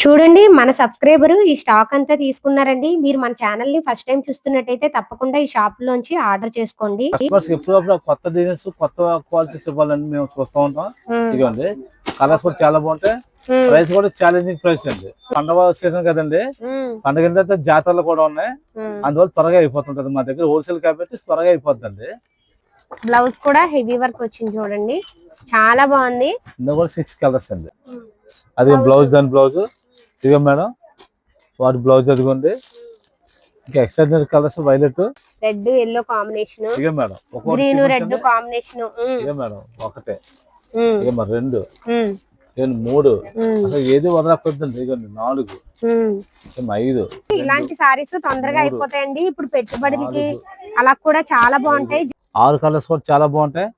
చూడండి మన సబ్స్క్రైబర్ ఈ స్టాక్ అంతా తీసుకున్నారండి. మీరు మన ఛానల్ని ఫస్ట్ టైం చూస్తున్నట్టయితే తప్పకుండా ఈ షాప్ లోంచి ఆర్డర్ చేసుకోండి. కొత్త డిజైన్స్ కొత్త క్వాలిటీస్ ఇవ్వాలని మేము చూస్తూ ఉంటాం. ఇదిగోండి కలర్స్ కూడా చాలా బాగుంటాయి. ప్రైస్ కూడా ఛాలెంజింగ్ ప్రైస్ అండి. పండగ సీజన్ కదండి. పండగ తర్వాత జాతరలు కూడా ఉన్నాయి. అందువల్ల త్వరగా అయిపోతుంటది మా దగ్గర హోల్సేల్ కాబట్టి త్వరగా అయిపోతుందండి బ్లౌజ్ కూడా హెవీ వర్క్ వచ్చింది చూడండి. చాలా బాగుంది. ఇందులో కూడా సిక్స్ కలర్స్ అండి. అది బ్లౌజ్ దాని బ్లౌజ్ ఇదిగో మేడం వాటి బ్లౌజ్ అదిగోండి. ఇంకా extraordinary colours violet red yellow combination ఇదిగో మేడం గ్రీన్ రెడ్. కాంబినేషన్ ఇదిగో మేడం ఒకటే. ఇక మరి రెండు. మూడు. అసలు ఏది ఇదిగోండి నాలుగు. ఐదు. ఇలాంటి సారీస్ తొందరగా. అయిపోతాయండి. ఇప్పుడు పెట్టుబడులకి అలా కూడా చాలా బాగుంటాయి. ఆరు కలర్స్ కూడా చాలా బాగుంటాయి.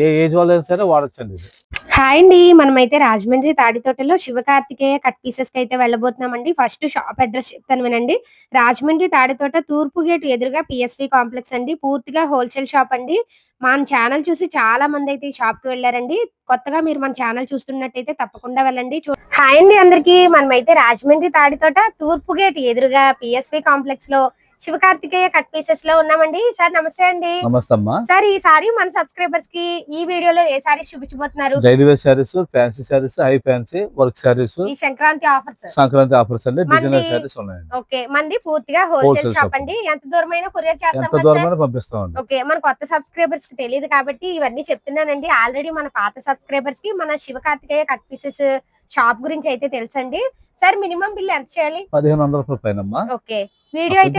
ఏ ఏజ్ వాళ్ళైనా సరే వాడచ్చండి ఇది. హాయ్ అండి మనమైతే రాజమండ్రి తాడితోటలో శివకార్తికేయ కట్ పీసెస్కి అయితే వెళ్ళబోతున్నామండి. ఫస్ట్ షాప్ అడ్రస్ చెప్తాను వినండి. రాజమండ్రి తాడితోట తూర్పు గేట్ ఎదురుగా పిఎస్వి కాంప్లెక్స్ అండి. పూర్తిగా హోల్సేల్ షాప్ అండి. మన ఛానల్ చూసి చాలా మంది అయితే ఈ షాప్కి వెళ్ళారండి. కొత్తగా మీరు మన ఛానల్ చూస్తున్నట్టయితే తప్పకుండా వెళ్ళండి. హాయ్ అండి అందరికి. మనమైతే రాజమండ్రి తాడితోట తూర్పు గేట్ ఎదురుగా పిఎస్వి కాంప్లెక్స్లో శివకార్తికేయ కట్ పీసెస్లో ఉన్నామండి. సార్ నమస్తే అండి. నమస్తే అమ్మా సార్ ఈ సారీ మన సబ్స్క్రైబర్స్కి ఈ వీడియోలో ఏ sari చూపించబోతున్నారు? Daily wear saris fancy saris high fancy work saris ఈ సంక్రాంతి ఆఫర్స్. సంక్రాంతి ఆఫర్స్ అండి డిజైనర్ శారీస్ ఉన్నాయండి. ఓకే మంది పూర్తిగా హోల్సేల్ షాప్. అండి. ఎంత దూరమైనా కొరియర్ చేస్తాం ఎంత కదా దూరం సార్? పంపిస్తామండి. ఓకే మన కొత్త సబ్స్క్రైబర్స్కి తెలియదు కాబట్టి ఇవన్నీ చెప్తున్నానండి. ఆల్రెడీ మన పాత సబ్స్క్రైబర్స్కి మన Shiva Karthikeya cut pieces shop గురించి అయితే తెలుసండి. సార్ మినిమం బిల్ ఎంత చేయాలి? పదిహేను వందల రూపాయల ఓకే. వీడియో అయితే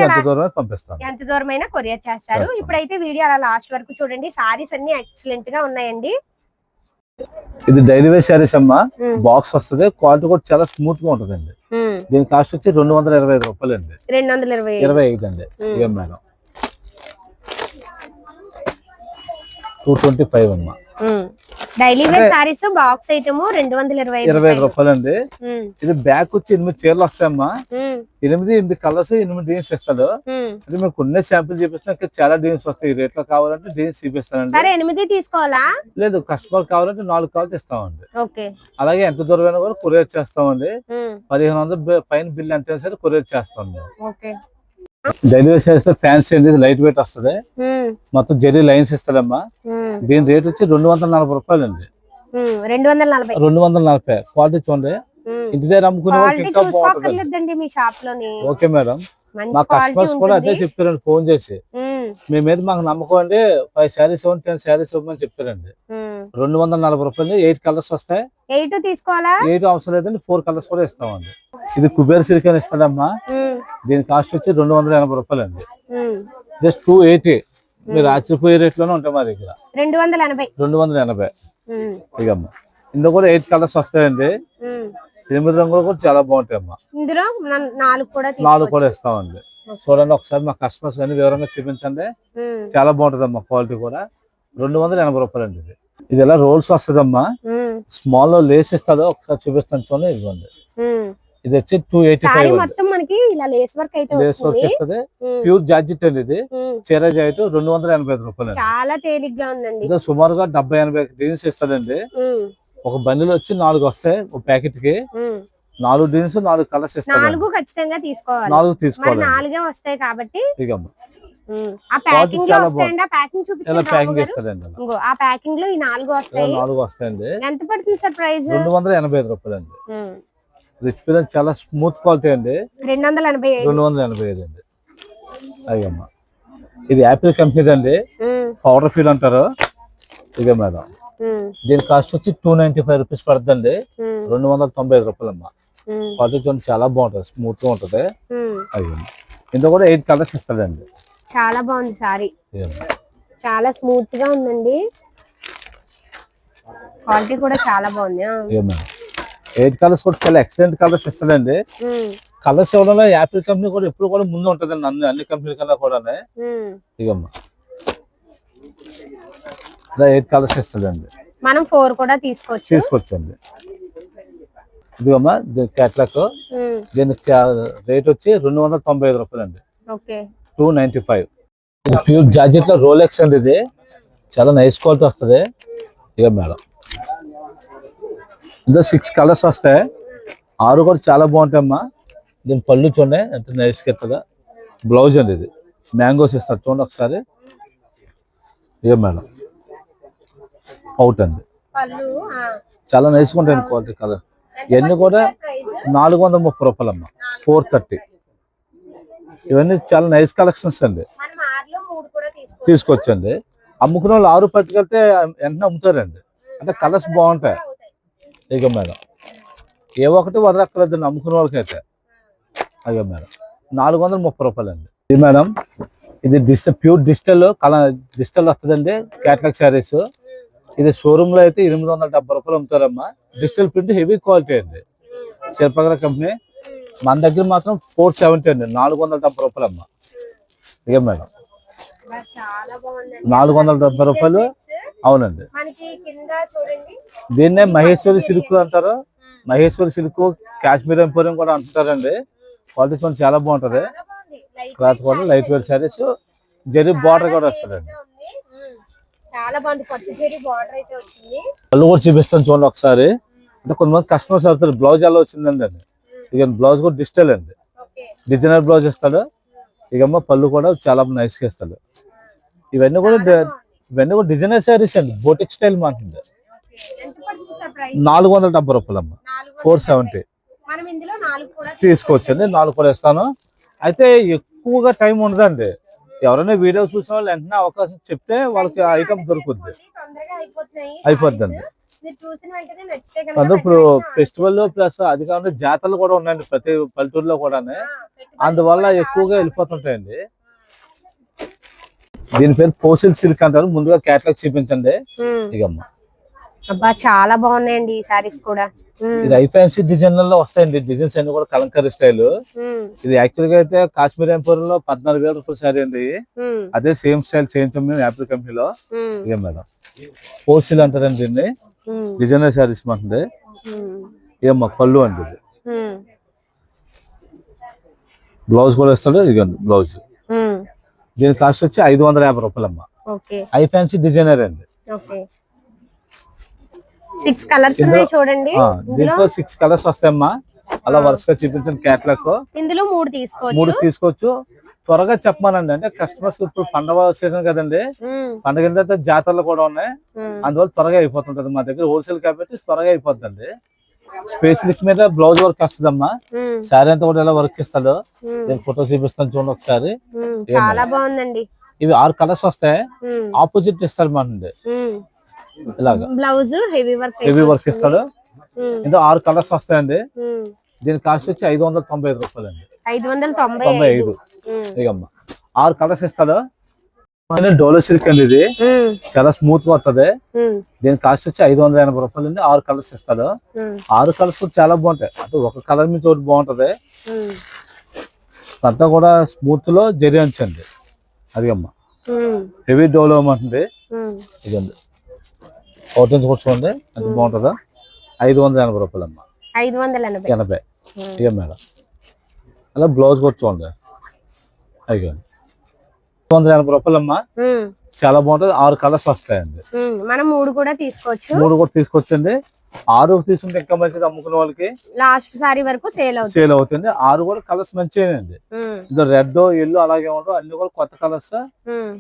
ఎంత దూరమైనా కొరియర్ చేస్తారు. చేస్తాం. ఇప్పుడైతే వీడియో అలా లాస్ట్ వరకు చూడండి. సారీస్ అన్ని ఎక్సలెంట్గా ఉన్నాయండి. ఇది డైలీ వేర్ శారీస్ అమ్మా. బాక్స్ వస్తుంది. క్వాలిటీ కూడా చాలా స్మూత్గా ఉంటుందండి. ఉమ్, దీని కాస్ట్ వచ్చి రెండు వందల ఇరవై ఐదు రూపాయలు అండి రెండు వందల ఇరవై ఇరవై ఐదు అండి. ఏం మేడం. టూ ట్వంటీ ఫైవ్ అమ్మా. Daily wear saris box item రెండు వందల ఇరవై ఇరవై ఐదు రూపాయలు. అండి ఇది బ్యాక్ వచ్చి ఎనిమిది చీరలు వస్తాయమ్మా. ఎనిమిది ఎనిమిది కలర్స్ ఎనిమిది డిజైన్స్ ఇస్తాడు. అంటే మీకు కొన్ని శాంపిల్ చూపిస్తున్నా ఇంకా చాలా డిజైన్స్ వస్తాయి. ఈ రేట్లో కావాలంటే డిజైన్స్ చూపిస్తానండి. సరే ఎనిమిది తీసుకోవాలా? లేదు కస్టమర్ కావాలంటే నాలుగు కావాలి ఇస్తామండి. ఓకే. అలాగే ఎంత దూరమైనా కూడా కొరియర్ చేస్తామండి. పదిహేను వందల పైన బిల్ ఎంత సరే కొరియర్ చేస్తాం ఓకే. డెలివరీ చేస్తే ఫ్యాన్సీ అండి ఇది లైట్ వెయిట్ వస్తుంది. మొత్తం జెరీ లైన్స్ ఇస్తాడమ్మా. దీని రేట్ వచ్చి రెండు వందల నలభై రూపాయలు అండి రెండు వందల నలభై. రెండు వందల నలభై. క్వాలిటీ చూడండి. ఇంటి దగ్గర అమ్ముకునే మీ షాప్లోని ఓకే మేడం. మా కస్టమర్స్ కూడా అదే చెప్తారండి ఫోన్ చేసి. మీ మీద మాకు నమ్మకం అండి ఫైవ్ శారీస్ ఇవ్వండి టెన్ శారీస్ ఇవ్వమని చెప్తారండి. రెండు వందల నలభై రూపాయలు ఎయిట్ కలర్స్ వస్తాయి. ఎయిట్ తీసుకోవాలా? ఎయిట్ అవసరం లేదండి ఫోర్ కలర్స్ కూడా ఇస్తామండి. ఇది కుబేర్ సిల్క్ అని ఇస్తాడమ్మా. దీని కాస్ట్ వచ్చి రెండు వందల ఎనభై రూపాయలు అండి. జస్ట్ టూ ఎయిటీ మీరు ఆశ్చర్యపోయే రేట్లోనే ఉంటాయి మా దగ్గర. రెండు వందల ఎనభై. రెండు వందల ఎనభై. ఇకమ్మా ఇందులో కూడా ఎయిట్ కలర్స్ వస్తాయండి. ఎనిమిది రంగులు కూడా చాలా బాగుంటాయి అమ్మా ఇందులో నాలుగు కూడా నాలుగు కూడా. ఇస్తామండి. చూడండి ఒకసారి మా కస్టమర్స్ కానీ వివరంగా చూపించండి. చాలా బాగుంటుంది అమ్మా క్వాలిటీ కూడా. రెండు వందల ఎనభై రూపాయలు అండి ఇది. ఇది ఎలా రోల్స్ వస్తుందమ్మా? స్మాల్లో లేస్ ఇస్తాడు ఒకసారి చూపిస్తాను చూడండి ఇదిగోండి. ఇది వచ్చి టూ ఎయిటీ ఫైవ్ మొత్తం మనకి ఇలా లేస్ వర్క్ అయితే లేస్ వర్క్ వస్తుంది. ప్యూర్ జార్జిట్ అండి ఇది. చీర జాయిట్ రెండు వందల ఎనభై ఐదు రూపాయలు చాలా తేలిగ్గా ఉందండి. ఇది సుమారుగా డెబ్బై ఎనభై డిజైన్స్ ఇస్తాడండి. ఉమ్, ఒక బండిలో వచ్చి నాలుగు వస్తాయి ఒక ప్యాకెట్కి. నాలుగు డిజైన్స్ నాలుగు కలర్స్ నాలుగు ఖచ్చితంగా తీసుకోవాలి. నాలుగు తీసుకోవాలి. నాలుగే వస్తాయి కాబట్టి. ఆ ప్యాకింగ్లో చాలా వస్తాయండి. ఆ ప్యాకింగ్ చూపించండి ఆ ప్యాకింగ్లో ఈ నాలుగు వస్తాయి. నాలుగు వస్తాయండి. ఎంత పడుతుంది సార్ ప్రైస్? రెండు వందల ఎనభై ఐదు రూపాయలు అండి ఎక్స్పీరియన్స్ చాలా స్మూత్ క్వాలిటీ అండి. రెండు వందల ఎనభై ఐదు రెండు వందల ఎనభై ఐదు అండి అయ్యమ్మ. ఇది యాపిల్ కంపెనీది అండి పౌడర్ ఫీల్ అంటారు. ఇక మేడం. దీని కాస్ట్ వచ్చి టూ నైన్టీ ఫైవ్ రూపీస్ పడుతుందండి. రెండు వందల తొంభై ఐదు రూపాయలు అమ్మ క్వాలిటీ చూడండి చాలా బాగుంటుంది. స్మూత్గా ఉంటుంది. అయ్యమ్మ. ఇందులో కూడా ఎయిట్ కలర్స్ ఇస్తాడండి. చాలా బాగుంది సారీ. చాలా స్మూత్గా ఉందండి. క్వాలిటీ కూడా చాలా బాగుంది. ఎయిట్ కలర్స్ కూడా చాలా ఎక్సలెంట్ కలర్స్ ఇస్తాడండి. కలర్స్ ఇవ్వడంలో యాపిల్ కంపెనీ కూడా ఎప్పుడు కూడా ముందు ఉంటుందండి అన్ని అన్ని కంపెనీల కన్నా కూడా. ఇగమ్మా. ఇలా ఎయిట్ కలర్స్ ఇస్తాడండి. మనం ఫోర్ కూడా తీసుకోవచ్చు. తీసుకొచ్చండి. ఇదిగమ్మా దీని క్యాట్లాక్ దీని రేట్ వచ్చి రెండు వందల తొంభై ఐదు రూపాయలు అండి టూ నైన్టీ ఫైవ్ ప్యూర్ జార్జెట్లో రోలెక్స్ అండి ఇది. చాలా నైస్ క్వాలిటీ వస్తుంది. ఇక మేడం. ఇందులో సిక్స్ కలర్స్ వస్తాయి. ఆరు కూడా చాలా బాగుంటాయమ్మా. దీని పళ్ళు చూడండి ఎంత నైస్గా ఎత్తగా. బ్లౌజ్ అండి ఇది. మ్యాంగోస్ ఇస్తారు చూడండి ఒకసారి. ఇదే మేడం. అవుట్ అండి. చాలా నైస్గా ఉంటాయండి క్వాలిటీ కలర్ ఇవన్నీ కూడా నాలుగు వందల ముప్పై రూపాయలు అమ్మా ఫోర్ థర్టీ ఇవన్నీ చాలా నైస్ కలెక్షన్స్ అండి. తీసుకొచ్చండి. అమ్ముకునే వాళ్ళు ఆరు పట్టుకెళ్తే వెంటనే అమ్ముతారండి. అంటే కలర్స్ బాగుంటాయి. ఇక మేడం. ఏ ఒక్కటి వదలక్కర్లేదు నమ్ముకున్న వాళ్ళకైతే. అయ్యో మేడం. నాలుగు వందల ముప్పై రూపాయలు అండి ఇది మేడం ఇది డిజిటల్ ప్యూర్ డిజిటల్ కల డిజిటల్ వస్తుందండి క్యాటలాగ్ శారీస్. ఇది షోరూమ్లో అయితే ఎనిమిది వందల డెబ్బై రూపాయలు అమ్ముతారమ్మా. డిజిటల్ ప్రింట్ హెవీ క్వాలిటీ అండి. శిల్పగర కంపెనీ. మన దగ్గర మాత్రం ఫోర్ సెవెంటీ అండి నాలుగు వందల డెబ్బై రూపాయలు అమ్మా ఇక మేడం. నాలుగు వందల డెబ్బై రూపాయలు? అవునండి. దీన్నే మహేశ్వరి సిల్క్ అంటారు. మహేశ్వరి సిల్క్ కాశ్మీర్ ఎంపోరియం కూడా అంటారండి క్వాలిటీ చూడండి చాలా బాగుంటది. క్లాత్ కూడా light weight saris. Zari border కూడా వస్తుందండి. ఉంది. ఉమ్. చాలా బాగుంది. పట్టు చీర బార్డర్ అయితే వచ్చింది. పళ్ళు కూడా చూపిస్తాను చూడండి ఒకసారి. అంటే కొంతమంది కస్టమర్స్ అవుతారు బ్లౌజ్ ఎలా వచ్చిందండి? అండి ఇక బ్లౌజ్ కూడా డిజిటల్ అండి. డిజైనర్ బ్లౌజ్ ఇస్తాడు. ఇకమ్మ పళ్ళు కూడా చాలా nice గా ఇస్తాడు ఇవన్నీ కూడా ఇవన్నీ కూడా డిజైనర్ శారీస్ అండి బోటిక్ స్టైల్ మాట్లాడి నాలుగు వందల డెబ్బై రూపాయలు అమ్మ ఫోర్ సెవెంటీ తీసుకోవచ్చండి నాలుగు కూడా ఇస్తాను. అయితే ఎక్కువగా టైం ఉండదండి. ఎవరైనా వీడియో చూసిన వాళ్ళు వెంటనే అవకాశం చెప్తే వాళ్ళకి ఐటమ్ దొరుకుద్ది. అయిపోద్దండి. అందులో ఇప్పుడు ఫెస్టివల్ ప్లస్ అది కాకుండా జాతరలు కూడా ఉన్నాయండి ప్రతి పల్లెటూరులో కూడా అందువల్ల ఎక్కువగా. వెళ్ళిపోతుంటాయండి దీని పేరు పోసిల్ సిల్క్ అంటారు ముందుగా క్యాటలాగ్ చూపించండి. ఇకమ్మ అబ్బా చాలా బాగున్నాయండి ఈ సారీస్ కూడా. ఇది ఐ ఫ్యాన్సీ డిజైన్లలో వస్తాయండి డిజైన్స్ అన్ని కూడా కలంకరీ స్టైల్. ఇది యాక్చువల్గా అయితే కాశ్మీర్ ఎంపోరియం లో పద్నాలుగు వేల రూపాయల శారీ అండి. అదే సేమ్ స్టైల్ చేయించాం మేము యాపిల్ కంపెనీలో. ఇక మేడం పోసిల్ అంటారండి దీన్ని. Designer saris um. ఏమ్మా పళ్ళు ఉమ్. బ్లౌజ్ కూడా ఇస్తాడు ఇదిగోండి బ్లౌజ్. దీని కాస్ట్ వచ్చి ఐదు వందల యాభై రూపాయలు అమ్మా ఐ ఫ్యాన్సీ డిజైనర్ అండి. సిక్స్ కలర్స్ చూడండి. దీంట్లో సిక్స్ కలర్స్ వస్తాయమ్మా. అలా వరుసగా చూపించిన క్యాట్లాగ్. ఇందులో మూడు తీసుకోవచ్చు. మూడు తీసుకోవచ్చు. త్వరగా చెప్పమానండి అంటే కస్టమర్స్ ఇప్పుడు పండగ సీజన్ కదండి. పండగ తర్వాత జాతరలు కూడా ఉన్నాయి. అందువల్ల త్వరగా అయిపోతుంటది మా దగ్గర హోల్సేల్ కాబట్టి త్వరగా అయిపోతుందండి స్పేస్ మీద బ్లౌజ్ వర్క్ వస్తుందమ్మా. శారీ అంతా కూడా ఎలా వర్క్ ఇస్తాడు. నేను ఫోటో చూపిస్తాను చూడండి ఒకసారి. చాలా బాగుందండి ఇవి ఆరు కలర్స్ వస్తాయి. ఆపోజిట్ ఇస్తాడు మానండి ఉమ్. ఇలాగా blouse heavy work heavy work ఇస్తాడు. ఇందులో ఆరు కలర్స్ వస్తాయండి. దీని కాస్ట్ వచ్చి ఐదు వందల తొంభై ఐదు రూపాయలు అండి ఐదు వందల తొంభై తొంభై ఐదు ఇకమ్మా ఆరు కలర్స్ ఇస్తాడు డోలో సిల్క్ అండి ఇది. చాలా స్మూత్గా వస్తుంది. దీని కాస్ట్ వచ్చి ఐదు వందల ఎనభై రూపాయలు అండి. ఆరు కలర్స్ ఇస్తాడు. ఆరు కలర్స్ కూడా చాలా బాగుంటాయి. అంటే ఒక కలర్ మీద ఒకటి బాగుంటది. అంతా కూడా స్మూత్లో జరి అంచండి అది అమ్మ. ఉమ్. హెవీ డోలో ఉమ్. ఇదండి ఒకటి నుంచి చూడండి. అది బాగుంటుందా. ఐదు వందల ఎనభై రూపాయలు అమ్మ. ఐదు వందల ఎనభై. ఇక మేడం. అలా బ్లౌజ్ కూడా చూడండి. అయ్యో. ఐదు వందల ఎనభై రూపాయలు అమ్మ ఉమ్. చాలా బాగుంటుంది. ఆరు కలర్స్ వస్తాయండి. మనం మూడు కూడా తీసుకోవచ్చు. మూడు కూడా తీసుకొచ్చండి. ఆరు తీసుకుంటే ఇంకా మంచిది అమ్ముకునే వాళ్ళకి. లాస్ట్ సారీ వరకు సేల్ అవుతుంది. సేల్ అవుతుంది. ఆరు కూడా కలర్స్ మంచిగానండి ఉమ్. ఇది రెడ్ ఎల్లో అలాగే ఉండవు అన్ని కూడా కొత్త కలర్స్.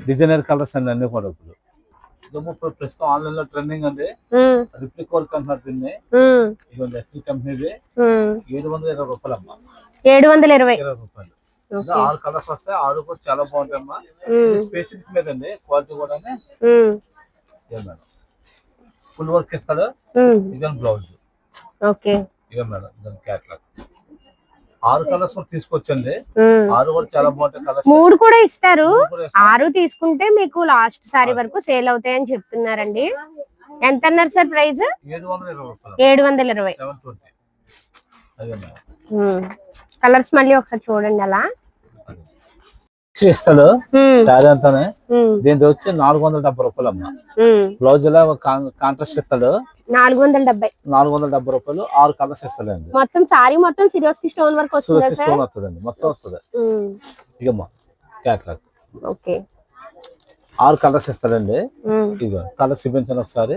డిజైనర్ కలర్స్ అండి అన్ని కూడా ఇప్పుడు. ప్రస్తుతం ఆన్లైన్లో ట్రెండింగ్ అండి. రిప్లిక్ వర్క్ అంటున్నారు దీన్ని. కంపెనీది. ఏడు వందల ఇరవై రూపాయలు అమ్మా ఏడు వందల ఇరవై. ఇరవై రూపాయలు. ఆరు కలర్స్ వస్తాయి ఆరు కూడా చాలా బాగుంటాయి అమ్మా. స్పెసిఫిక్ మీద అండి క్వాలిటీ కూడా. మేడం. ఫుల్ వర్క్ ఇస్తాడు. ఇదే బ్లౌజ్. ఓకే. ఇదే మేడం క్యాట్లాగ్. ఆరు కలర్స్ కూడా తీసుకొచ్చండి. ఆరు కూడా చాలా బాగుంటాయి కలర్స్. మూడు కూడా ఇస్తారు. ఆరు తీసుకుంటే మీకు లాస్ట్ సారీ వరకు సేల్ అవుతాయని చెప్తున్నారండి. ఎంత అన్నారు సార్ ప్రైస్ ఏడు వందల ఇరవై కలర్స్ మళ్ళీ ఒకసారి చూడండి అలా. ఇస్తాడు. శారీ అంతానే. దీంతో వచ్చి నాలుగు వందల డెబ్బై రూపాయలు అమ్మ. బ్లౌజ్ ఇలా కాంట్రాస్ట్ ఇస్తాడు. నాలుగు వందల డెబ్బై. నాలుగు వందల డెబ్బై రూపాయలు ఆరు కలర్స్ ఇస్తాడండి. మొత్తం సారీ మొత్తం సిరోస్కి స్టోన్ వర్క్ వస్తుందా స్టోన్ వస్తుందండి. మొత్తం వస్తుంది. Catalogue okay. ఆరు కలర్స్ ఇస్తాడండి. ఇక కలర్స్ చూపించండి ఒకసారి.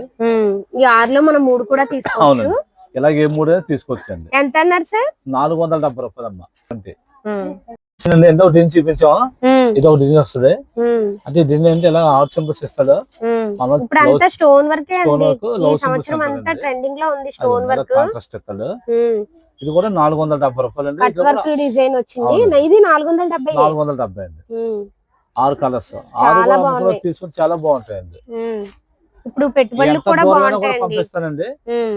ఈ ఆరులో మనం మూడు కూడా తీసుకోవచ్చు. ఇలాగ మూడు తీసుకోవచ్చండి. ఎంత అన్నారు సార్? నాలుగు వందల డెబ్బై రూపాయలు అమ్మా అంటే ఎంత డిజైన్ చూపించాం ఇది ఒక డిజైన్ వస్తుంది. అంటే డిజైన్ అంటే ఇలా ఆర్ట్ సింబల్స్ ఇస్తాడు మనం ఇప్పుడు అంతా స్టోన్ వర్క్ సంవత్సరం అంతా. ట్రెండింగ్లో ఉంది స్టోన్ వర్క్ కాంట్రాస్ట్ ఇస్తాడు ఇది కూడా నాలుగు వందల డెబ్బై రూపాయలు అండి. డిజైన్ వచ్చింది. ఇది నాలుగు వందల డెబ్బై. నాలుగు వందల డెబ్బై అండి. ఆరు కలర్స్ ఆరు తీసుకొని చాలా బాగుంటాయండి. ఇప్పుడు పెట్టుబడులు కూడా పంపిస్తానండి.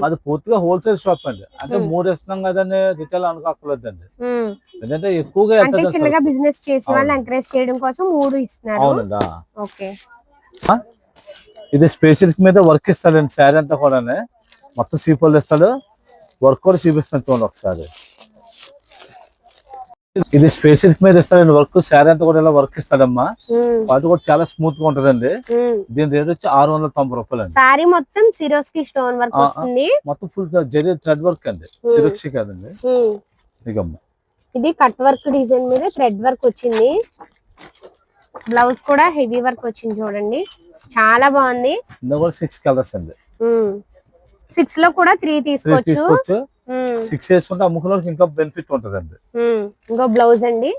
అది పూర్తిగా హోల్సేల్ షాప్ అండి. అంటే. మూడు ఇస్తున్నాం కదండి రిటైల్ అనుకోకలేదండి ఉమ్. ఎందుకంటే ఎక్కువగా అంటే చిన్నగా. బిజినెస్ చేసే వాళ్ళు. ఎంకరేజ్ చేయడం కోసం మూడు ఇస్తున్నారు. అవునండి. ఓకే. ఇది స్పెషల్ మీద వర్క్ ఇస్తాడండి శారీ అంతా కూడా మొత్తం సీపోలు ఇస్తాడు. వర్క్ కూడా చూపిస్తాను చూడండి ఒకసారి. ఇది స్పెషల్ మీద ఇస్తాడండి వర్క్ శారీ అంతా కూడా ఇలా వర్క్ ఇస్తాడమ్మా. వాటి కూడా చాలా స్మూత్గా ఉంటదండి. దీని రేట్ వచ్చి ఆరు వందల తొంభై రూపాయలు అండి సారీ మొత్తం సిరోస్కి స్టోన్ వర్క్. వస్తుంది. మొత్తం ఫుల్ జరీ థ్రెడ్ వర్క్ అండి. సిరక్షి కాదండి. ఉమ్. ఇదమ్మా ఇది కట్ వర్క్ డిజైన్ మీద థ్రెడ్ వర్క్ వచ్చింది. బ్లౌజ్ కూడా హెవీ వర్క్ వచ్చింది చూడండి. చాలా బాగుంది. సిక్స్ కలర్స్ అండి. సిక్స్లో కూడా త్రీ తీసుకోవచ్చు. సిక్స్ వేసుకుంటే అమ్ముకున్న వాళ్ళకి ఇంకా బెనిఫిట్ ఉంటదండి. ఉమ్. ఇంకో బ్లౌజ్ అండి?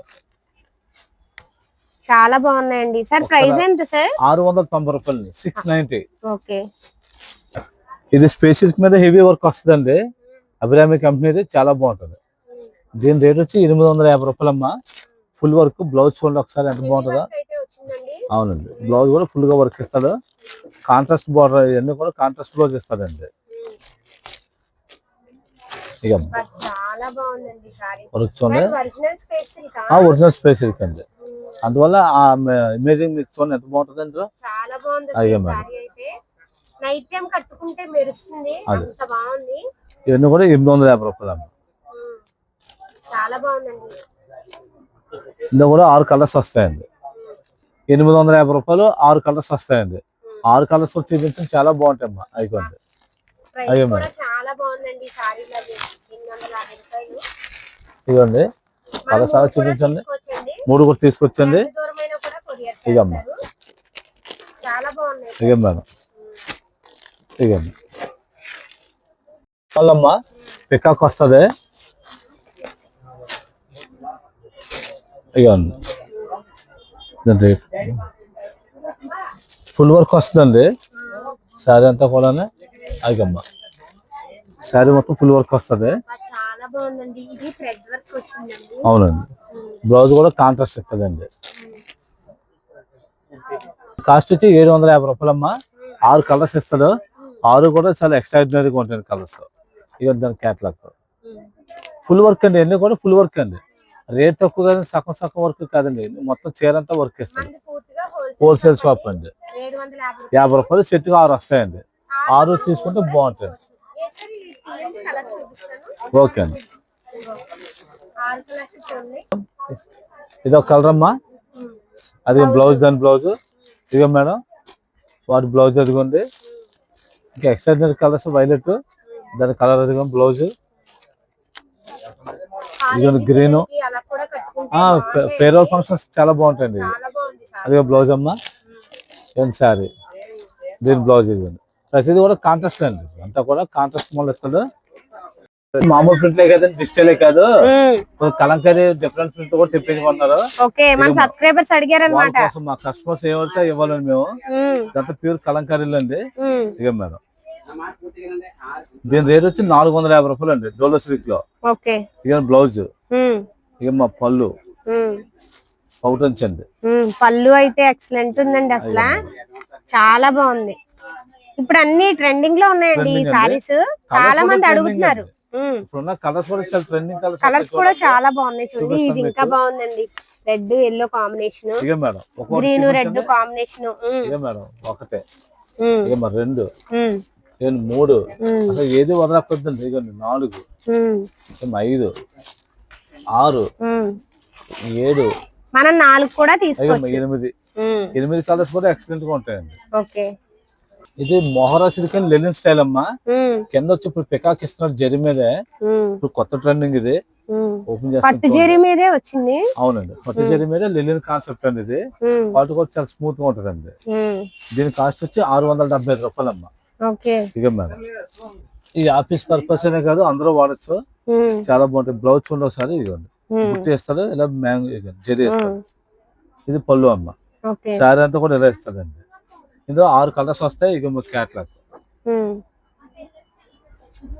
చాలా బాగున్నాయండి. సార్ ప్రైస్ ఎంత సార్? ఆరు వందల తొంభై రూపాయలు సిక్స్ నైన్టీ ఓకే. ఇది స్పేషియల్స్ మీద హెవీ వర్క్ వస్తుందండి. అభిరామి కంపెనీది చాలా బాగుంటది. దీని రేట్ వచ్చి ఎనిమిది వందల యాభై రూపాయలమ్మా. ఫుల్ వర్క్ బ్లౌజ్ చూడండి ఒకసారి ఎంత బాగుంటుందా. అవునండి. బ్లౌజ్ కూడా ఫుల్గా వర్క్ ఇస్తాడు. కాంట్రాస్ట్ బార్డర్ ఇవన్నీ కూడా కాంట్రాస్ట్ బ్లౌజ్ ఇస్తాడండి. ఇక వర్క్ చూడండి ఒరిజినల్ స్పేస్ అండి. అందువల్ల ఆ ఇమేజింగ్ మీకు చూడండి ఎంత బాగుంటుంది అంటే చాలా బాగుంది అయ్యో మేడం. సారీ అయితే. నైట్ టైం కట్టుకుంటే మెరుస్తుంది. అదే. అంత బాగుంది. ఇవన్నీ కూడా ఎనిమిది వందల యాభై రూపాయలు. చాలా బాగుందండి. ఇందులో కూడా ఆరు కలర్స్ వస్తాయండి. ఎనిమిది వందల యాభై రూపాయలు ఆరు కలర్స్ వస్తాయండి. ఆరు కలర్స్ చూపించడం చాలా బాగుంటాయి అమ్మా అయిపోయింది ప్రైస్ అయ్యో కూడా. చాలా బాగుందండి. సారీలు ఇదిగోండి చూపించండి. మూడు కూడా తీసుకొచ్చండి. ఇక మేడం. ఇగండి వాళ్ళమ్మా పికాక్ వస్తుంది. ఇగండి ఫుల్ వర్క్ వస్తుందండి. శారీ అంతా కూడా అదిగమ్మా శారీ మొత్తం ఫుల్ వర్క్ వస్తుంది? అవునండి. బ్లౌజ్ కూడా కాంట్రాస్ట్ ఇస్తుందండి కాస్ట్ వచ్చి ఏడు వందల యాభై రూపాయలమ్మా. ఆరు కలర్స్ ఇస్తాడు. ఆరు కూడా చాలా ఎక్స్ట్రాడినరీగా ఉంటాయి కలర్స్ ఇక దాని క్యాట్లాగ్ ఫుల్ వర్క్ అండి. అన్ని కూడా ఫుల్ వర్క్ అండి. రేట్ తక్కువ కానీ సగం సగం వర్క్ కాదండి. మొత్తం చీర అంతా వర్క్ పూర్తిగా హోల్సేల్ షాప్ అండి. యాభై రూపాయలు. సెట్గా ఆరు వస్తాయండి. ఆరు తీసుకుంటే బాగుంటుంది. సార్ ఇది ఓకే అండి. ఇది ఒక కలర్ అమ్మా. అది బ్లౌజ్ దాని బ్లౌజ్. ఇదిగో మేడం. వాటి బ్లౌజ్ అదిగోండి ఇంకా ఎక్స్ట్రాడినరీ కలర్స్ వైలెట్. దాని కలర్ అదిగో బ్లౌజ్. ఇదిగోండి గ్రీన్. పేరోల్ ఫంక్షన్స్ చాలా బాగుంటాయండి. ఇది సార్. అదిగో బ్లౌజ్ అమ్మా. ఏం శారీ? దీని బ్లౌజ్ ఇదిగోండి ప్రతిది కూడా కాంట్రాస్ట్ అండి. అంతా కూడా కాంట్రాస్ట్ మోడల్ ఇస్తాడు మామూలు ప్రింట్లే కదండి డిజిటలే కాదు. కలంకారీ డిఫరెంట్ ప్రింట్ కూడా కోసం మా కస్టమర్స్ ఏమంటే ఇవ్వాలని మేము. ఇదంతా ప్యూర్ కలంకారీలు అండి. ఇక మేడం. దీని రేట్ వచ్చి నాలుగు వందల యాభై రూపాయలు అండి డోలో సిల్క్లో ఇక బ్లౌజ్ ఇక మా పళ్ళు. పౌటన్స్ అండి పళ్ళు అయితే ఎక్సలెంట్ ఉందండి అసలు. చాలా బాగుంది. ఇప్పుడు అన్ని ట్రెండింగ్లో ఉన్నాయండి ఈ. సారీస్ చాలా మంది అడుగుతున్నారు. ఇప్పుడున్న కలర్స్ కూడా చాలా ట్రెండింగ్ కలర్స్ కలర్స్ కూడా చాలా బాగున్నాయి చూడండి. ఇది ఇంకా. బాగుందండి. Red yellow combination green red. Combination madam ఒకటే. రెండు. ఇక మూడు. అసలు ఏది వదలకపోద్దండి ఇక నాలుగు. ఐదు. ఆరు. ఏడు. మనం నాలుగు కూడా తీసుకోవచ్చు. ఎనిమిది. ఎనిమిది కలర్స్ కూడా ఎక్సలెంట్గా ఉంటాయండి. ఓకే. ఇది మొహరా సిల్క్ అండ్ లెనిన్ స్టైల్ అమ్మా. కింద వచ్చి ఇప్పుడు పికాక్ ఇస్తున్నారు జరి మీదే. ఇప్పుడు కొత్త ట్రెండింగ్ ఇది. ఓపెన్ పట్టు చేస్తాం జరీ మీదే వచ్చింది. అవునండి. పట్టు జరి మీద లెనిన్ కాన్సెప్ట్ అండి ఇది. వాటి కూడా చాలా స్మూత్గా ఉంటదండి. ఉమ్, దీని కాస్ట్ వచ్చి ఆరు వందల డెబ్బై ఐదు రూపాయలు అమ్మా ఇక మేడం. ఈ ఆఫీస్ పర్పస్ అనే కాదు అందరూ వాడచ్చు. చాలా బాగుంటాయి. బ్లౌజ్ చూడండి ఒకసారి ఇదిగోండి. బుట్టి వేస్తాడు ఇలా మ్యాంగో జరి వేస్తాడు. ఉమ్, ఇది పళ్ళు అమ్మ. శారీ అంతా కూడా ఇలా ఇస్తాడండి ఇందులో ఆరు కలర్స్ వస్తాయి ఇక క్యాట్లాగ్.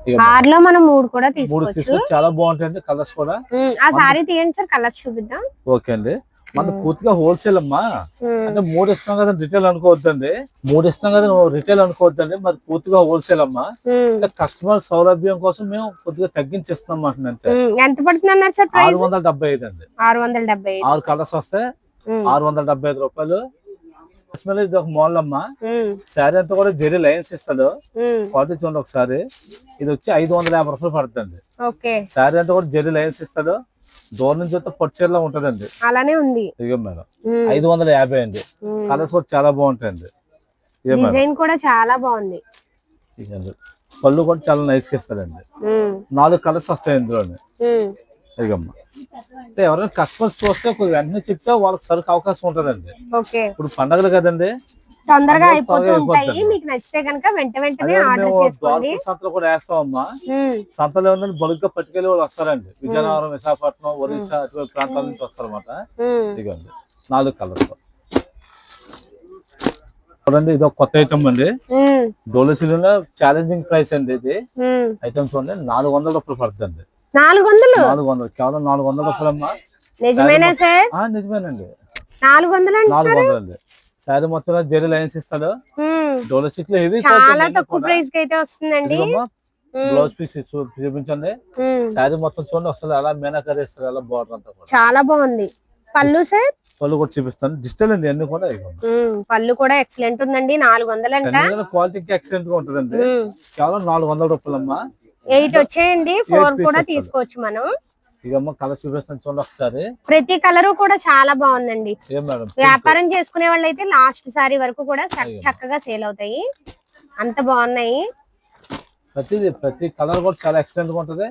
ఇక ఆరులో మనం మూడు కూడా మూడు తీసుకోవచ్చు. చాలా బాగుంటాయండి కలర్స్ కూడా. ఆ సారీ తీయండి సార్ కలర్స్ చూపిద్దాం. ఓకే అండి. మన పూర్తిగా హోల్సేల్ అమ్మా. అంటే మూడు ఇస్తున్నాం కదా రిటైల్ అనుకోవద్దండి. మూడు ఇస్తున్నాం కదా రిటైల్ అనుకోవద్దండి. మరి పూర్తిగా హోల్సేల్ అమ్మా. అంటే కస్టమర్ సౌలభ్యం కోసం మేము కొద్దిగా తగ్గించిస్తున్నాం అంతే ఉమ్, ఎంత పడుతుంది ఆరు వందల డెబ్బై ఐదు అండి. ఆరు వందల డెబ్బై ఆరు కలర్స్ వస్తే ఆరు వందల డెబ్బై ఐదు రూపాయలు. అసలు ఇది ఒక అమ్మా శారీ అంతా కూడా జెరీ లైన్స్ ఇస్తాడు. క్వాలిటీ చూడండి ఒకసారి. ఇది వచ్చి ఐదు వందల యాభై రూపాయలు పడుతుంది. శారీ అంతా కూడా జెరీ లైన్స్ ఇస్తాడు. దూరం నుంచి వస్తే పొట్టి చీరలా ఉంటదండి. అలానే ఉంది. ఇక మేడం. ఐదు వందల యాభై అండి. కలర్స్ కూడా చాలా బాగుంటాయండి. డిజైన్ కూడా చాలా బాగుంది. పళ్ళు కూడా చాలా నైస్గా ఇస్తాడండి. నాలుగు కలర్స్ వస్తాయి ఇందులోనే. అంటే ఎవరైనా కస్టమర్స్ చూస్తే కొద్దిగా వెంటనే చెప్తే వాళ్ళకి సరికి అవకాశం ఉంటదండి. ఇప్పుడు పండగలు కదండి. తొందరగా అయిపోతూ ఉంటాయి. మీకు నచ్చితే కనుక వెంట వెంటనే ఆర్డర్ చేసుకోండి. సంతలో కూడా వేస్తామమ్మా. సంతలో ఉందని బలుగ్గా పట్టుకెళ్ళి వాళ్ళు వస్తారండి. విజయనగరం విశాఖపట్నం ఒరిస్సా అటువంటి ప్రాంతాల నుంచి వస్తారన్నమాట. ఇదిగోండి. నాలుగు కలర్స్. చూడండి ఇది ఒక కొత్త ఐటమ్ అండి. డోలో ఛాలెంజింగ్ ప్రైస్ అండి ఇది. ఉమ్. ఐటమ్ చూడండి నాలుగు వందల రూపాయలు పడుతుంది నాలుగు వందలు నాలుగు వందలు కేవలం నాలుగు వందల రూపాయలమ్మా నిజమేనా సార్? ఆ, నిజమేనండి. నాలుగు వందలు నాలుగు వందలు అండి శారీ మొత్తం జెరీ లైన్స్ ఇస్తాడు. ఉమ్, డోలో సిట్లు హెవీ చాలా తక్కువ ప్రైస్కి అయితే వస్తుందండి. బ్లౌజ్ పీస్ చూపించండి. శారీ మొత్తం చూడండి ఒకసారి అలా మేనకర్ ఇస్తారు అలా బార్డర్ అంతా చాలా బాగుంది. పళ్ళు సార్? పళ్ళు కూడా చూపిస్తాను. డిజిటల్ అండి అన్ని కూడా పళ్ళు కూడా ఎక్సలెంట్ ఉందండి నాలుగు వందలు క్వాలిటీ ఎక్సలెంట్గా ఉంటుందండి. కేవలం నాలుగు వందల రూపాయలమ్మా. ఎయిట్ వచ్చేయండి ఫోర్ కూడా. తీసుకోవచ్చు మనం. ఇక అమ్మ కలర్ చూపిస్తాను చూడండి ఒకసారి. ప్రతి కలరు కూడా చాలా బాగుందండి. వ్యాపారం చేసుకునే వాళ్ళు అయితే లాస్ట్ సారీ వరకు కూడా. చక్కగా సేల్ అవుతాయి. అంత బాగున్నాయి. ప్రతి ప్రతి కలర్ కూడా చాలా ఎక్సలెంట్గా ఉంటది.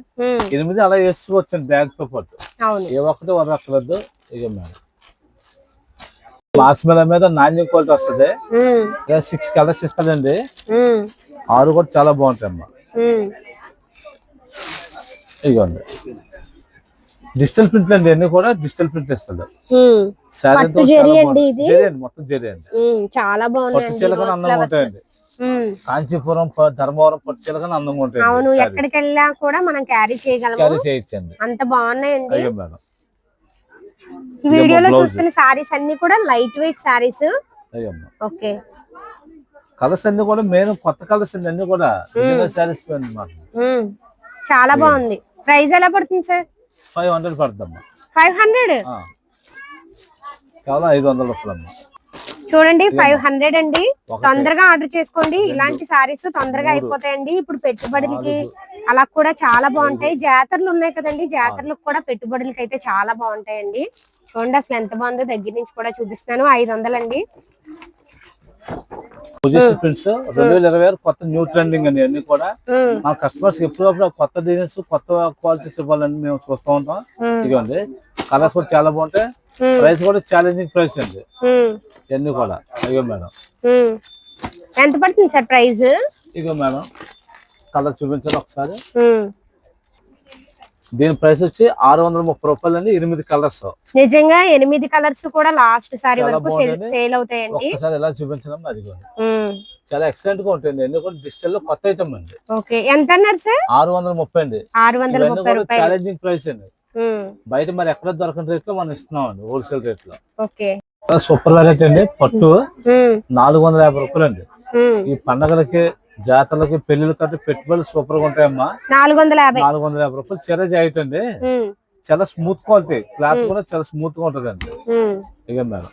ఎనిమిది అలా వేసుకోవచ్చు బ్యాగ్తో పాటు. అవును. ఏ ఒక్కటి వదలక్కర్లేదు ఇక మేడం. మాస్ మీద నాణ్యం క్వాలిటీ వస్తుంది. సిక్స్ కలర్స్ ఇస్తాడండి. ఆరు కూడా చాలా బాగుంటాయి అమ్మా ఇదిగోండి డిజిటల్ ప్రింట్లు అండి అన్ని కూడా డిజిటల్ ప్రింట్ ఇస్తాడు. పట్టు కూడా జరీ చాలా అండి బాగుంది. మొత్తం జరీ అండి. చాలా పట్టు అందంగా ఫ్లవర్స్. ఉంటాయండి. ఉమ్, కాంచీపురం ధర్మవరం పట్టు చీలకన్నా అందంగా అవును ఉంటాయండి ఎక్కడికి వెళ్ళినా కూడా మనం క్యారీ చేయగలము. క్యారీ చేయొచ్చండి. అంత బాగున్నాయండి. అయ్యో మేడం. వీడియోలో. చూస్తున్న సారీస్ అన్ని కూడా light weight saris okay. Colours అన్ని కూడా మెయిన్ కొత్త కలర్స్ అన్ని కూడా శారీస్ అన్నమాట. చాలా బాగుంది. ప్రైస్ ఎలా పడుతుంది sir? Five hundred పడుతుందమ్మా. Five hundred. కేవలం? ఐదు వందల రూపాయలు చూడండి ఫైవ్ హండ్రెడ్ అండి. తొందరగా ఆర్డర్ చేసుకోండి. ఇలాంటి సారీస్ తొందరగా అయిపోతాయండి. ఇప్పుడు పెట్టుబడులకి అలా కూడా చాలా బాగుంటాయి. జాతరలు ఉన్నాయి కదండి. జాతరలకు కూడా పెట్టుబడులకి అయితే చాలా బాగుంటాయండి. చూడండి అసలు ఎంత బాగుందో దగ్గర నుంచి కూడా చూపిస్తున్నాను. ఐదు పొజిషన్ ప్రింట్స్ రెండు వేల ఇరవై ఆరు కొత్త న్యూ ట్రెండింగ్ అండి అన్ని కూడా మా కస్టమర్స్ ఎప్పుడప్పుడు కొత్త డిజైన్స్ కొత్త క్వాలిటీస్ ఇవ్వాలని మేము చూస్తూ ఉంటాం. ఇదిగోండి కలర్స్ కూడా చాలా బాగుంటాయి. ప్రైస్ కూడా ఛాలెంజింగ్ ప్రైస్ అండి. ఇవన్నీ కూడా. ఇగో మేడం. ఎంత పడుతుంది సార్ ప్రైస్ ఇగో మేడం కలర్ చూపించండి ఒకసారి. దీని ప్రైస్ వచ్చి ఆరు వందల ముప్పై రూపాయలు అండి ఎనిమిది కలర్స్. నిజంగా ఎనిమిది కలర్స్ కూడా లాస్ట్ సారీ వరకు సేల్ అవుతాయండి. ఎలా చూపించడం ఉమ్, చాలా ఎక్సలెంట్గా ఉంటుంది కూడా డిజిటల్లో కొత్త ఐటమ్ అండి. ఓకే. ఎంత అన్నారు సార్? ఆరు వందల ముప్పై అండి. ఆరు వందల ముప్పై ఛాలెంజింగ్ ప్రైస్ అండి. బయట మరి ఎక్కడ దొరకని రేట్లో మనం ఇస్తున్నాం అండి హోల్సేల్ రేట్లో ఓకే సూపర్ వెరైటీ అండి. పట్టు నాలుగు వందల యాభై రూపాయలు అండి. ఈ పండగలకి జాతరలకి పెళ్ళిళ్ళకి కట్టి పెట్టుబడులు సూపర్గా ఉంటాయమ్మా. నాలుగు వందల యాభై. నాలుగు వందల యాభై రూపాయలు చీర జాయిట్ అండి. ఉమ్, చాలా స్మూత్ క్వాలిటీ. క్లాత్ కూడా చాలా స్మూత్గా ఉంటది అండి మేడం.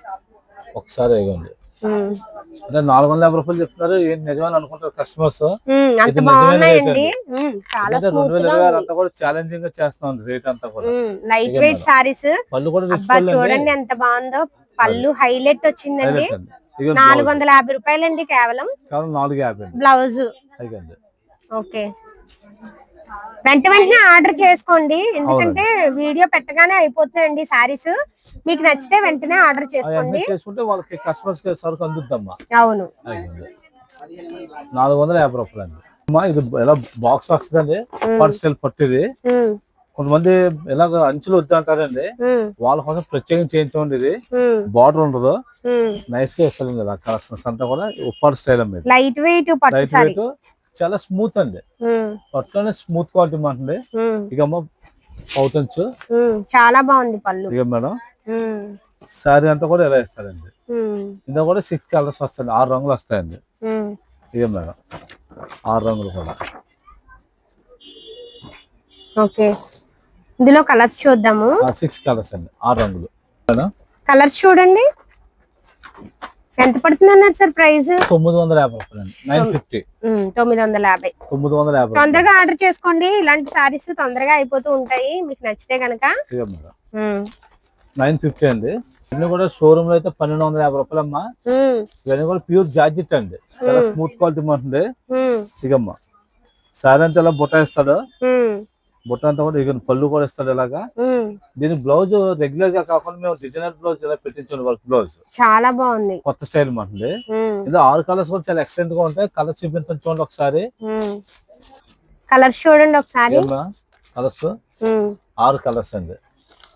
ఒకసారి ఇగోండి. అంటే నాలుగు వందల యాభై రూపాయలు చెప్తున్నారు. ఏం నిజమని అనుకుంటారు కస్టమర్స్? రెండు వేల ఇరవై అంతా కూడా ఛాలెంజింగ్గా చేస్తాం రేట్ అంతా కూడా. Light weight. సారీస్ పళ్ళు కూడా చూడండి ఎంత బాగుందో. పళ్ళు హైలైట్ వచ్చిందండి. అండి. నాలుగు. వందల యాభై రూపాయలండి కేవలం. కేవలం నాలుగు యాభై అండి. బ్లౌజ్. ఓకే. వెంట వెంటనే ఆర్డర్ చేసుకోండి. ఎందుకంటే వీడియో పెట్టగానే అయిపోతున్నాయండి సారీస్ మీకు నచ్చితే వెంటనే ఆర్డర్ చేసుకోండి. చేసుకుంటే వాళ్ళకి కస్టమర్స్ సరుకు అందుద్దమ్మా. అవును. నాలుగు వందల యాభై రూపాయలు అండి ఇది ఎలా బాక్స్ వస్తుందండి? పర్ స్టైల్ పట్టిది. కొంతమంది ఇలాగ అంచులు వద్దు అంటారండి వాళ్ళ కోసం ప్రత్యేకంగా చేయించండి ఇది. బార్డర్ ఉండదు. నైస్గా ఇస్తారండి ఇలా కలెక్షన్స్ అంతా కూడా ఉప్పర్ స్టైల్ అమ్మేది light weight light sari weight చాలా స్మూత్ అండి. పట్టులోనే స్మూత్ క్వాలిటీ మాటండి ఇక అమ్మ అవుతుంచు. చాలా బాగుంది పళ్ళు. ఇక మేడం శారీ అంతా కూడా ఇలా ఇస్తారండి ఇందులో కూడా సిక్స్ కలర్స్ వస్తాయండి. ఆరు రంగులు వస్తాయండి. ఇక మేడం ఆరు రంగులు కూడా. ఓకే. ఇందులో కలర్స్ చూద్దాము. సిక్స్ కలర్స్ అండి. ఆరు రంగులు. కలర్స్ చూడండి. ఎంత పడుతుంది అన్నారు సార్ ప్రైస్? తొమ్మిది వందల యాభై నైన్ ఫిఫ్టీ. తొమ్మిది వందల యాభై. తొమ్మిది వందల యాభై. తొందరగా ఆర్డర్ చేసుకోండి. ఇలాంటి సారీస్ తొందరగా అయిపోతూ ఉంటాయి. మీకు నచ్చితే గనక. నైన్ ఫిఫ్టీ అండి. ఇవన్నీ కూడా షోరూమ్లో అయితే పన్నెండు వందల యాభై రూపాయలు అమ్మా ఇవన్నీ కూడా ప్యూర్ జార్జెట్ అండి. చాలా స్మూత్ క్వాలిటీ ఉంటుంది ఉమ్, ఇకమ్మ సారీ అంతా ఇలా బుట్ట ఇస్తాడు ఉమ్, బుట్ట అంతా కూడా ఇక పళ్ళు కూడా ఇస్తాడు ఇలాగా. దీని బ్లౌజ్ రెగ్యులర్గా కాకుండా మేము డిజైనర్ బ్లౌజ్ ఇలా పెట్టించాను వర్క్ బ్లౌజ్. చాలా బాగుంది. కొత్త స్టైల్ ఉమ్, ఇది ఆరు కలర్స్ కూడా చాలా ఎక్సలెంట్గా ఉంటాయి. కలర్స్ చూపించండి చూడండి ఒకసారి. కలర్స్ చూడండి ఒకసారి. కలర్స్. ఆరు కలర్స్ అండి.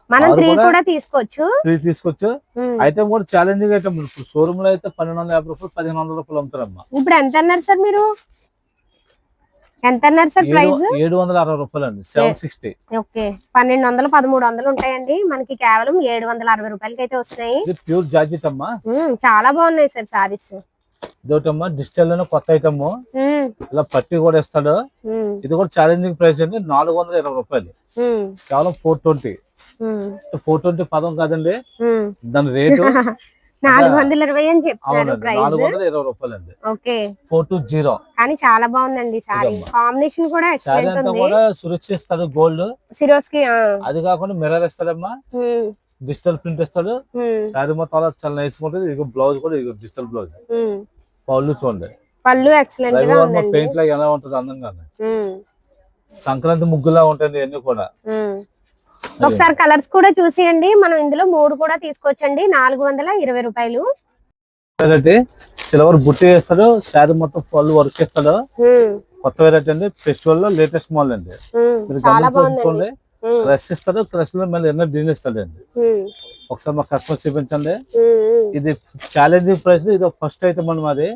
మనం త్రీ కూడా- తీసుకోవచ్చు. త్రీ తీసుకొచ్చు ఉమ్. ఐటమ్ కూడా ఛాలెంజింగ్ ఐటమ్ ఇప్పుడు షోరూమ్లో అయితే పన్నెండు వందల యాభై రూపాయలు పదిహేను వందల రూపాయలు అమ్ముతారమ్మా. ఇప్పుడు ఎంత అన్నారు సార్ మీరు? ఎంత అన్నారు సార్ ప్రైస్? ఏడు- వందల అరవై రూపాయలు అండి సెవెన్ సిక్స్టీ. ఓకే. పన్నెండు వందలు పదమూడు వందలు ఉంటాయండి. మనకి కేవలం ఏడు వందల అరవై రూపాయలకి అయితే వస్తున్నాయి ప్యూర్ జార్జెట్ అమ్మా. చాలా బాగున్నాయి సార్ సారీస్. ఇదొకటమ్మా డిజిటల్లోనే కొత్త ఐటమ్. ఇలా పట్టి కూడా ఇస్తాడు. ఇది కూడా ఛాలెంజింగ్ ప్రైస్ అండి నాలుగు వందల ఇరవై రూపాయలు. కేవలం ఫోర్ ట్వంటీ. ఫోర్ ట్వంటీ పదం కాదండి. దాని రేటు నాలుగు వందల ఇరవై అని చెప్తున్నారు నాలుగు వందల ఇరవై రూపాయలు అండి. ఓకే. Four two zero. కానీ చాలా బాగుందండి సారీ. ఇదమ్మా. కాంబినేషన్ కూడా శారీ ఎక్సలెంట్ అంతా ఉంది. కూడా సురక్ష ఇస్తాడు గోల్డ్ సిరోస్కి అది కాకుండా మిర్రర్ ఇస్తాడమ్మా. డిజిటల్ ప్రింట్ ఇస్తాడు. శారీ మొత్తం చాలా నైస్ ఉంటుంది. ఇక బ్లౌజ్ కూడా ఇక డిజిటల్ బ్లౌజ్. పళ్ళు చూడండి. పళ్ళు ఎక్సలెంట్గా పెయింట్ లాగా ఎలా ఉంటుంది అందంగా సంక్రాంతి ముగ్గులా ఉంటుంది అన్ని కూడా. ఒకసారి కలర్స్ కూడా చూసేయండి. మనం ఇందులో మూడు కూడా తీసుకోవచ్చండి. నాలుగు వందల ఇరవై రూపాయలు. సిల్వర్ బుట్టి వేస్తాడు శారీ మొత్తం పళ్ళు వర్క్ ఇస్తాడు కొత్త వెరైటీ అండి. ఫెస్టివల్లో లేటెస్ట్ మోడల్ అండి. మీరు క్రష్ ఇస్తాడు క్రష్లో మళ్ళీ ఎన్నో డిజైన్ ఇస్తాడండి ఉమ్, ఒకసారి మా కస్టమర్ చూపించండి. ఇది ఛాలెంజింగ్ ప్రైస్ ఇది ఫస్ట్ అయితే మనం మాది.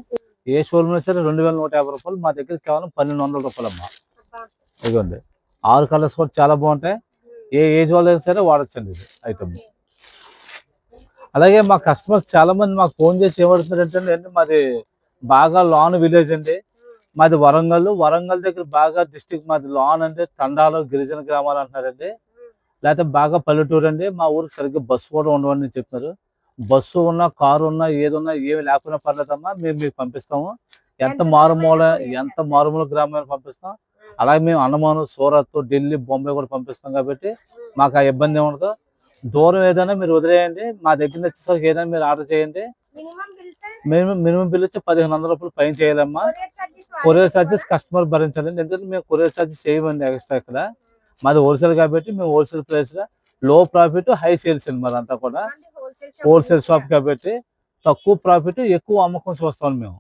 ఏ షోరూమ్లో సరే రెండు వేల నూట యాభై రూపాయలు మా దగ్గర కేవలం పన్నెండు వందల రూపాయలు అమ్మా ఇదిగోండి. ఆరు కలర్స్ కూడా చాలా బాగుంటాయి. ఏ ఏజ్ వాళ్ళు అయినా సరే వాడచ్చండి ఇది ఐటమ్. అలాగే మా కస్టమర్స్ చాలా మంది మాకు ఫోన్ చేసి ఏమడుతున్నారంటే అండి మాది బాగా లాన్ విలేజ్ అండి. మాది వరంగల్ వరంగల్ దగ్గర బాగా డిస్టిక్ మాది లాన్ అంటే తండాలు గిరిజన గ్రామాలు అంటున్నారండి. లేకపోతే బాగా పల్లెటూరు అండి. మా ఊరికి సరిగ్గా బస్సు కూడా ఉండవని చెప్తున్నారు బస్సు ఉన్నా కారు ఉన్నా ఏది ఉన్నా ఏమి లేకపోయినా పర్లేదమ్మా. మేము మీకు పంపిస్తాము. ఎంత మారుమూల ఎంత మారుమూల గ్రామాన్ని పంపిస్తాం. అలాగే మేము అన్నమాను సూరత్ ఢిల్లీ బొంబాయి కూడా పంపిస్తాం కాబట్టి మాకు ఆ ఇబ్బంది ఉండదు. దూరం ఏదైనా మీరు వదిలేయండి. మా దగ్గర వచ్చేసరికి ఏదైనా మీరు ఆర్డర్ చేయండి. మినిమం మినిమం బిల్ వచ్చి పదిహేను వందల రూపాయలు పైన చేయాలమ్మా. కొరియర్ ఛార్జెస్ కస్టమర్ భరించాలండి. ఎందుకంటే మేము కొరియర్ ఛార్జెస్ చేయమండి ఎక్స్ట్రా ఇక్కడ. మాది హోల్సేల్ కాబట్టి మేము హోల్సేల్ ప్రైస్లో. ప్రాఫిట్ హై సేల్స్ అండి మాది అంతా కూడా హోల్సేల్ షాప్ కాబట్టి తక్కువ ప్రాఫిట్ ఎక్కువ అమ్మకం చూస్తాం మేము.